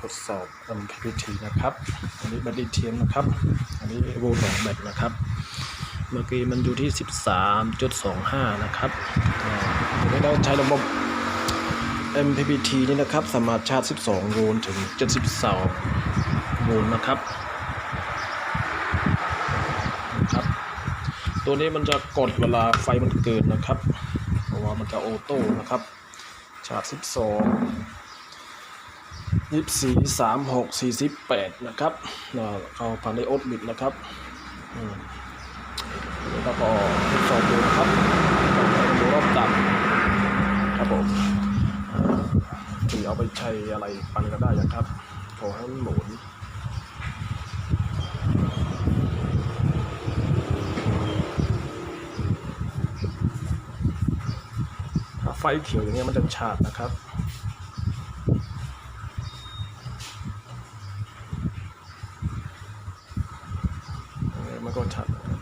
ทดสอบ MPPT นะครับ อันนี้แบตลิเทียมนะครับ อันนี้โวลต์ของแบตนะครับ เมื่อกี้มันอยู่ที่ 13.25 นะครับอ่าทีนี้เราใช้ระบบ MPPT นี่นะครับ สามารถชาร์จ 12 โวลต์ถึง 72 โวลต์นะครับนะครับ ตัวนี้มันจะกดเวลาไฟมันเกิดนะครับ เพราะว่ามันจะออโต้นะครับ ชาร์จ 12 ยี่สี่สามหกสี่สิบแปดนะครับเข้าผ่านในโอ๊ตบิดนะครับแล้วก็ทดสอบดูนะครับดูรอบตัดครับผมที่เอาไปใช้อะไรปั่นก็ได้นะครับ ขอให้หมุนไฟเขียวอย่างเงี้ยมันจะชาร์จนะครับ เออ